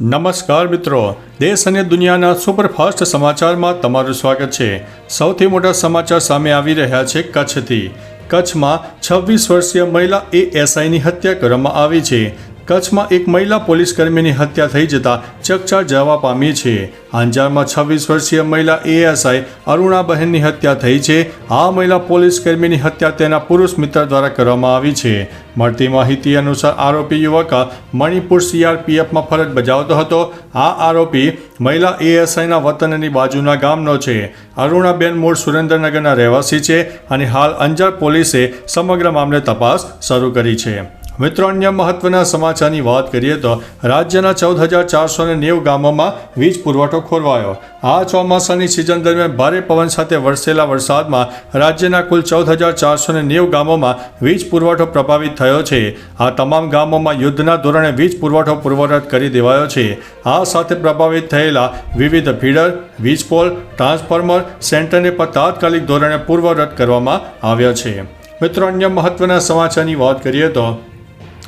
નમસ્કાર મિત્રો. દેશ અને દુનિયાના સુપરફાસ્ટ સમાચારમાં તમારું સ્વાગત છે. સૌથી મોટા સમાચાર સામે આવી રહ્યા છે કચ્છથી. કચ્છમાં છવ્વીસ વર્ષીય મહિલા એએસઆઈની હત્યા કરવામાં આવી છે. કચ્છમાં એક મહિલા પોલીસકર્મીની હત્યા થઈ જતા ચકચાર જવા પામી છે. અંજારમાં છવ્વીસ વર્ષીય મહિલા એએસઆઈ અરુણાબહેનની હત્યા થઈ છે. આ મહિલા પોલીસકર્મીની હત્યા તેના પુરુષ મિત્ર દ્વારા કરવામાં આવી છે. મળતી માહિતી અનુસાર આરોપી યુવક મણિપુર સીઆરપીએફમાં ફરજ બજાવતો હતો. આ આરોપી મહિલા એએસઆઈના વતનની બાજુના ગામનો છે. અરુણાબેન મૂળ સુરેન્દ્રનગરના રહેવાસી છે અને હાલ અંજાર પોલીસે સમગ્ર મામલે તપાસ શરૂ કરી છે. મિત્રો, અન્ય મહત્વના સમાચારની વાત કરીએ તો રાજ્યના ચૌદ હજાર ચારસો ને નેવું ગામોમાં વીજ પુરવઠો ખોરવાયો. આ ચોમાસાની સિઝન દરમિયાન ભારે પવન સાથે વરસેલા વરસાદમાં રાજ્યના કુલ ચૌદ હજાર ચારસો ને નેવું ગામોમાં વીજ પુરવઠો પ્રભાવિત થયો છે. આ તમામ ગામોમાં યુદ્ધના ધોરણે વીજ પુરવઠો પૂર્વરત કરી દેવાયો છે. આ સાથે પ્રભાવિત થયેલા વિવિધ ફીડર, વીજ પોલ, ટ્રાન્સફોર્મર, સેન્ટરને પણ તાત્કાલિક ધોરણે પૂર્વરત કરવામાં આવ્યા છે. મિત્રો, અન્ય મહત્વના સમાચારની વાત કરીએ તો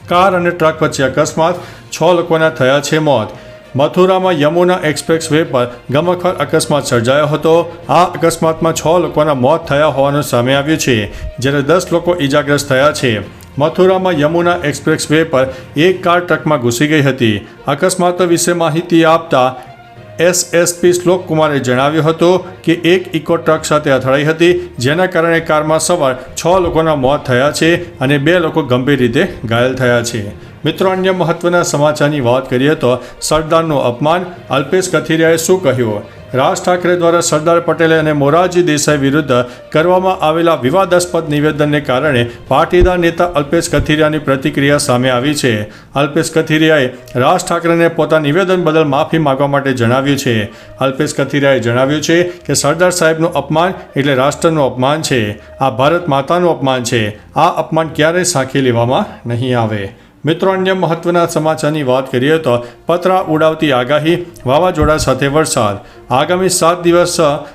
કાર અને ટ્રક વચ્ચે અકસ્માત, છ લોકોના થયા છે મોત. મથુરામાં યમુના એક્સપ્રેસ વે પર ગમખર અકસ્માત સર્જાયો હતો. આ અકસ્માતમાં છ લોકોના મોત થયા હોવાનું સામે આવ્યું છે, જ્યારે દસ લોકો ઈજાગ્રસ્ત થયા છે. મથુરામાં યમુના એક્સપ્રેસ વે પર એક કાર ટ્રકમાં ઘૂસી ગઈ હતી. અકસ્માતો વિશે માહિતી આપતા એસએસપી શ્લોક કુમારે જણાવ્યું હતું કે એક ઇકો ટ્રક સાથે અથડાઈ હતી, જેના કારણે કારમાં સવાર છ લોકોના મોત થયા છે અને બે લોકો ગંભીર રીતે ઘાયલ થયા છે. મિત્રો, અન્ય મહત્વના સમાચારની વાત કરીએ તો સરદારનું અપમાન અલ્પેશ કથિરિયાએ શું કહ્યું? રાજ ઠાકરે દ્વારા સરદાર પટેલે અને મોરારજી દેસાઈ વિરુદ્ધ કરવામાં આવેલા વિવાદાસ્પદ નિવેદનને કારણે પાટીદાર નેતા અલ્પેશ કથિરિયાની પ્રતિક્રિયા સામે આવી છે. અલ્પેશ કથિરિયાએ રાજ ઠાકરેને પોતાના નિવેદન બદલ માફી માગવા માટે જણાવ્યું છે. અલ્પેશ કથિરિયાએ જણાવ્યું છે કે સરદાર સાહેબનું અપમાન એટલે રાષ્ટ્રનું અપમાન છે. આ ભારત માતાનું અપમાન છે. આ અપમાન ક્યારેય સાંખી લેવામાં નહીં આવે. મિત્રો, અન્ય મહત્વના સમાચારની વાત કરીએ તો પતરા ઉડાવતી આગાહી, વાવાઝોડા સાથે વરસાદ. આગામી સાત દિવસ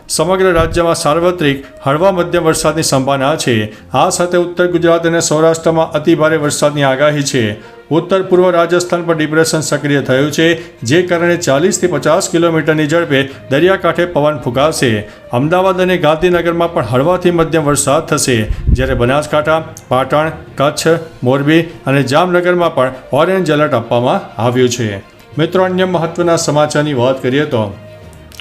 સમગ્ર રાજ્યમાં સાર્વત્રિક હળવા મધ્યમ વરસાદની સંભાવના છે. આ સાથે ઉત્તર ગુજરાત અને સૌરાષ્ટ્રમાં અતિભારે વરસાદની આગાહી છે. ઉત્તર પૂર્વ રાજસ્થાન પર ડિપ્રેશન સક્રિય થયું છે, જે કારણે ચાલીસથી પચાસ કિલોમીટરની ઝડપે દરિયાકાંઠે પવન ફૂંકાશે અમદાવાદ અને ગાંધીનગરમાં પણ હળવાથી મધ્યમ વરસાદ થશે. જ્યારે બનાસકાંઠા, પાટણ, કચ્છ, મોરબી અને જામનગરમાં પણ ઓરેન્જ એલર્ટ આપવામાં આવ્યું છે. મિત્રો, અન્ય મહત્વના સમાચારની વાત કરીએ તો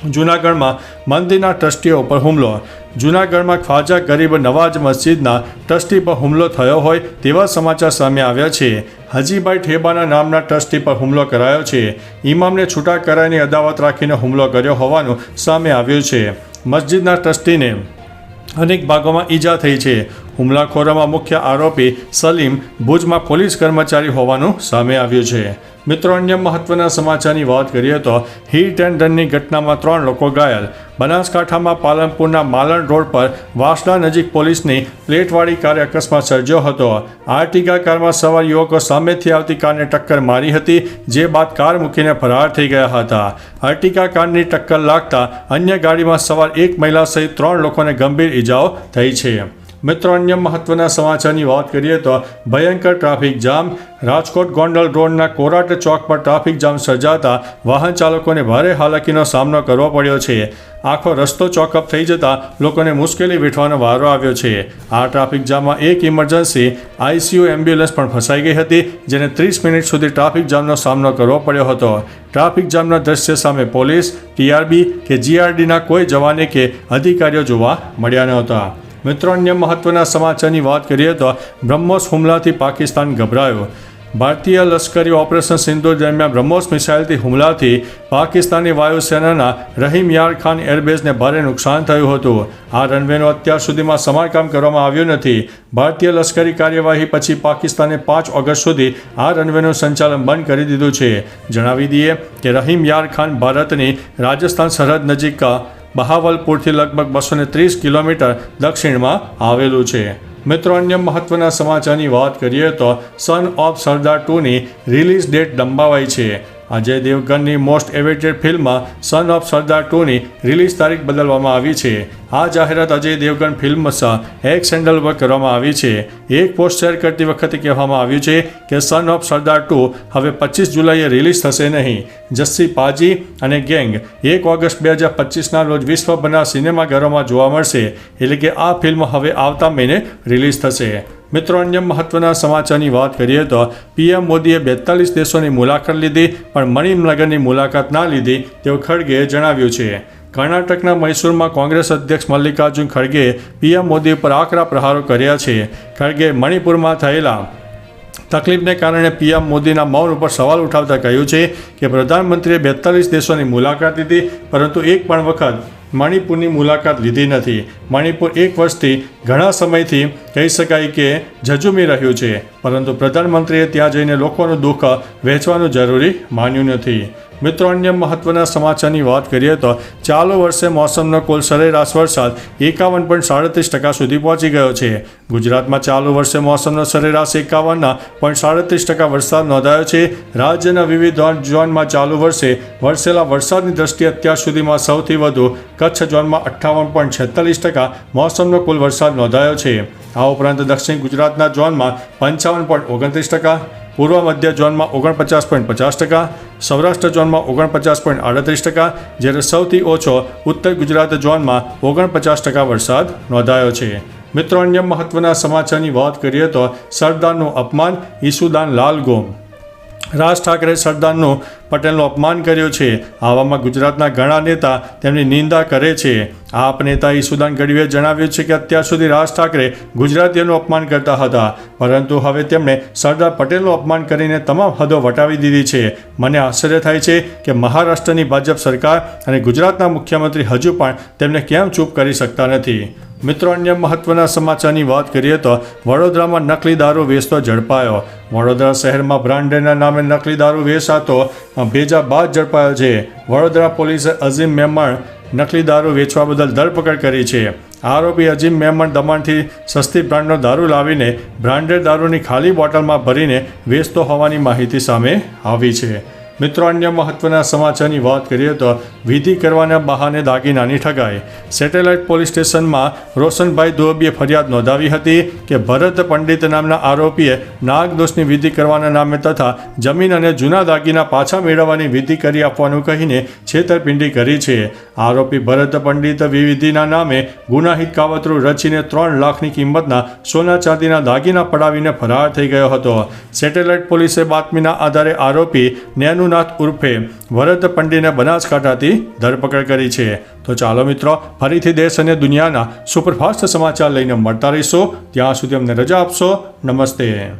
જૂનાગઢમાં મંદિરના ટ્રસ્ટીઓ પર હુમલો. જૂનાગઢમાં ખ્વાજા ગરીબ નવાજ મસ્જિદના ટ્રસ્ટી પર હુમલો થયો હોય તેવા સમાચાર સામે આવ્યા છે. હજીભાઈ ઠેબાના નામના ટ્રસ્ટી પર હુમલો કરાયો છે. ઇમામને છૂટા કરાયની અદાવત રાખીને હુમલો કર્યો હોવાનું સામે આવ્યું છે. મસ્જિદના ટ્રસ્ટીને અનેક ભાગોમાં ઈજા થઈ છે. હુમલાખોરોમાં મુખ્ય આરોપી સલીમ ભુજમાં પોલીસ કર્મચારી હોવાનું સામે આવ્યું છે. મિત્રો, અન્ય મહત્વના સમાચારની વાત કરીએ તો હીટ એન્ડ રનની ઘટનામાં ત્રણ લોકો ઘાયલ. બનાસકાંઠામાં પાલનપુરના માલણ રોડ પર વાસણા નજીક પોલીસની પ્લેટવાળી કારે અકસ્માત સર્જ્યો હતો. આર્ટિગા કારમાં સવાર યુવકો સામેથી આવતી કારને ટક્કર મારી હતી, જે બાદ કાર મૂકીને ફરાર થઈ ગયા હતા. આર્ટિગા કારની ટક્કર લાગતા અન્ય ગાડીમાં સવાર એક મહિલા સહિત ત્રણ લોકોને ગંભીર ઈજાઓ થઈ છે. મિત્રો, અન્ય મહત્વના સમાચારની વાત કરીએ તો ભયંકર ટ્રાફિક જામ. રાજકોટ ગોંડલ રોડના કોરાટ ચોક પર ટ્રાફિક જામ સર્જાતા વાહન ચાલકોને ભારે હાલાકીનો સામનો કરવો પડ્યો છે. આખો રસ્તો ચોકઅપ થઈ જતા લોકોને મુશ્કેલી વેઠવાનો વારો આવ્યો છે. આ ટ્રાફિક જામમાં એક ઇમરજન્સી આઈસીયુ એમ્બ્યુલન્સ પણ ફસાઈ ગઈ હતી, જેને ત્રીસ મિનિટ સુધી ટ્રાફિક જામનો સામનો કરવો પડ્યો હતો. ટ્રાફિક જામના દ્રશ્ય સામે પોલીસ, ટીઆરબી કે જીઆરડીના કોઈ જવાને કે અધિકારીઓ જોવા મળ્યા નહોતા મિત્રો, અન્ય મહત્વના સમાચારની વાત કરીએ તો બ્રહ્મોસ હુમલાથી પાકિસ્તાન ગભરાયો. ભારતીય લશ્કરી ઓપરેશન સિંધુ દરમિયાન બ્રહ્મોસ મિસાઇલથી હુમલાથી પાકિસ્તાની વાયુસેનાના રહીમ યાર ખાન એરબેઝને ભારે નુકસાન થયું હતું. આ રનવેનું અત્યાર સુધીમાં સમારકામ કરવામાં આવ્યું નથી. ભારતીય લશ્કરી કાર્યવાહી પછી પાકિસ્તાને પાંચ ઓગસ્ટ સુધી આ રનવેનું સંચાલન બંધ કરી દીધું છે. જણાવી દઈએ કે રહીમ યાર ખાન ભારતની રાજસ્થાન સરહદ નજીક બહાવલપુરથી લગભગ બસો ત્રીસ કિલોમીટર દક્ષિણમાં આવેલું છે. મિત્રો, અન્ય મહત્વના સમાચારની વાત કરીએ તો સન ઓફ સરદાર ટુની રિલીઝ ડેટ લંબાવાઈ છે. Ajay દેવગનની most awaited film son of Sardaar ટુની release તારીખ બદલવામાં આવી છે. આ જાહેરાત Ajay Devgn films X handle પર કરવામાં આવી છે. એક પોસ્ટ શેર કરતી વખતે કહેવામાં આવ્યું છે કે સન ઓફ સરદાર ટુ હવે પચીસ જુલાઈએ રિલીઝ થશે નહીં. જસ્સી પાજી અને ગેંગ એક ઓગસ્ટ બે હજાર પચીસના રોજ વિશ્વભરના સિનેમાઘરોમાં જોવા મળશે. એટલે કે આ ફિલ્મ હવે આવતા મહિને રિલીઝ થશે. મિત્રો, અન્ય મહત્વના સમાચારની વાત કરીએ તો પીએમ મોદીએ બેતાલીસ દેશોની મુલાકાત લીધી, પણ મણિનગરની મુલાકાત ના લીધી તેવું ખડગેએ જણાવ્યું છે. કર્ણાટકના મૈસૂરમાં કોંગ્રેસ અધ્યક્ષ મલ્લિકાર્જુન ખડગેએ પીએમ મોદી પર આકરા પ્રહારો કર્યા છે. ખડગે મણિપુરમાં થયેલા તકલીફને કારણે પીએમ મોદીના મૌન ઉપર સવાલ ઉઠાવતા કહ્યું છે કે, પ્રધાનમંત્રીએ બેતાલીસ દેશોની મુલાકાત લીધી, પરંતુ એક પણ વખત મણિપુરની મુલાકાત લીધી નથી. મણિપુર એક વર્ષથી ઘણા સમયથી કહી શકાય કે ઝઝુમી રહ્યું છે, પરંતુ પ્રધાનમંત્રીએ ત્યાં જઈને લોકોનું દુઃખ વહેંચવાનું જરૂરી માન્યું નથી. મિત્રો, અન્ય મહત્વના સમાચારની વાત કરીએ તો ચાલુ વર્ષે મોસમનો કુલ સરેરાશ વરસાદ એકાવન પોઈન્ટ સાડત્રીસ ટકા સુધી પહોંચી ગયો છે. ગુજરાતમાં ચાલુ વર્ષે મોસમનો સરેરાશ એકાવનના પોઈન્ટ સાડત્રીસ ટકા વરસાદ નોંધાયો છે. રાજ્યના વિવિધ ઝોનમાં ચાલુ વર્ષે વરસેલા વરસાદની દ્રષ્ટિએ અત્યાર સુધીમાં સૌથી વધુ કચ્છ ઝોનમાં અઠ્ઠાવન પોઈન્ટ છેતાલીસ ટકા મોસમનો કુલ વરસાદ નોંધાયો છે. આ ઉપરાંત દક્ષિણ ગુજરાતના ઝોનમાં પંચાવન પોઈન્ટ ઓગણત્રીસ ટકા પૂર્વ મધ્ય ઝોનમાં ઓગણપચાસ પોઈન્ટ પચાસ ટકા, સૌરાષ્ટ્ર ઝોનમાં ઓગણપચાસ પોઈન્ટ આડત્રીસ ટકા, જ્યારે સૌથી ઓછો ઉત્તર ગુજરાત ઝોનમાં ઓગણપચાસ ટકા વરસાદ નોંધાયો છે. મિત્રો, અન્ય મહત્વના સમાચારની વાત કરીએ તો સરદારનું અપમાન ઈસુદાન લાલ ગોમ રાજ ઠાકરે સરદારનું પટેલનું અપમાન કર્યું છે. આવામાં ગુજરાતના ઘણા નેતા તેમની નિંદા કરે છે. આપ નેતા ઈસુદાન ગઢવીએ જણાવ્યું છે કે અત્યાર સુધી રાજ ઠાકરે ગુજરાતીઓનું અપમાન કરતા હતા. પરંતુ હવે તેમણે સરદાર પટેલનું અપમાન કરીને તમામ હદો વટાવી દીધી છે. મને આશ્ચર્ય થાય છે કે મહારાષ્ટ્રની ભાજપ સરકાર અને ગુજરાતના મુખ્યમંત્રી હજુ પણ તેમને કેમ ચૂપ કરી શકતા નથી? મિત્રો, અન્ય મહત્વના સમાચારની વાત કરીએ તો વડોદરામાં નકલી દારૂ વેચતો ઝડપાયો. વડોદરા શહેરમાં બ્રાન્ડેના નામે નકલી દારૂ વેચાતો ભેજા બાદ ઝડપાયો છે. વડોદરા પોલીસે અઝીમ મેમણ નકલી દારૂ વેચવા બદલ ધરપકડ કરી છે. આરોપી અજીમ મેમણ દમણથી સસ્તી બ્રાન્ડનો દારૂ લાવીને બ્રાન્ડેડ દારૂની ખાલી બોટલમાં ભરીને વેચતો હોવાની માહિતી સામે આવી છે. મિત્રો, અન્ય મહત્વના સમાચારની વાત કરીએ તો વિધિ કરવાના બહાને દાગીનાની ઠગાઈ. સેટેલાઇટ પોલીસ સ્ટેશનમાં રોશનભાઈ ધોબીએ ફરિયાદ નોંધાવી હતી કે ભરત પંડિત નામના આરોપીએ નાગદોષની વિધિ કરવાના નામે તથા જમીન અને જૂના દાગીના પાછા મેળવવાની વિધિ કરી આપવાનું કહીને છેતરપિંડી કરી છે. આરોપી ભરત પંડિત વિધિના નામે ગુનાહિત કાવતરું રચીને ત્રણ લાખની કિંમતના સોના ચાંદીના દાગીના પડાવીને ફરાર થઈ ગયો હતો. સેટેલાઇટ પોલીસે બાતમીના આધારે આરોપી નેનુનાથ ઉર્ફે ભરત પંડિતને બનાસકાંઠાથી ધરપકડ કરી છે. તો ચાલો મિત્રો, ફરીથી દેશ અને દુનિયાના સુપરફાસ્ટ સમાચાર લઈને મળતા રહીશો. ત્યાં સુધી અમને રજા આપશો. નમસ્તે.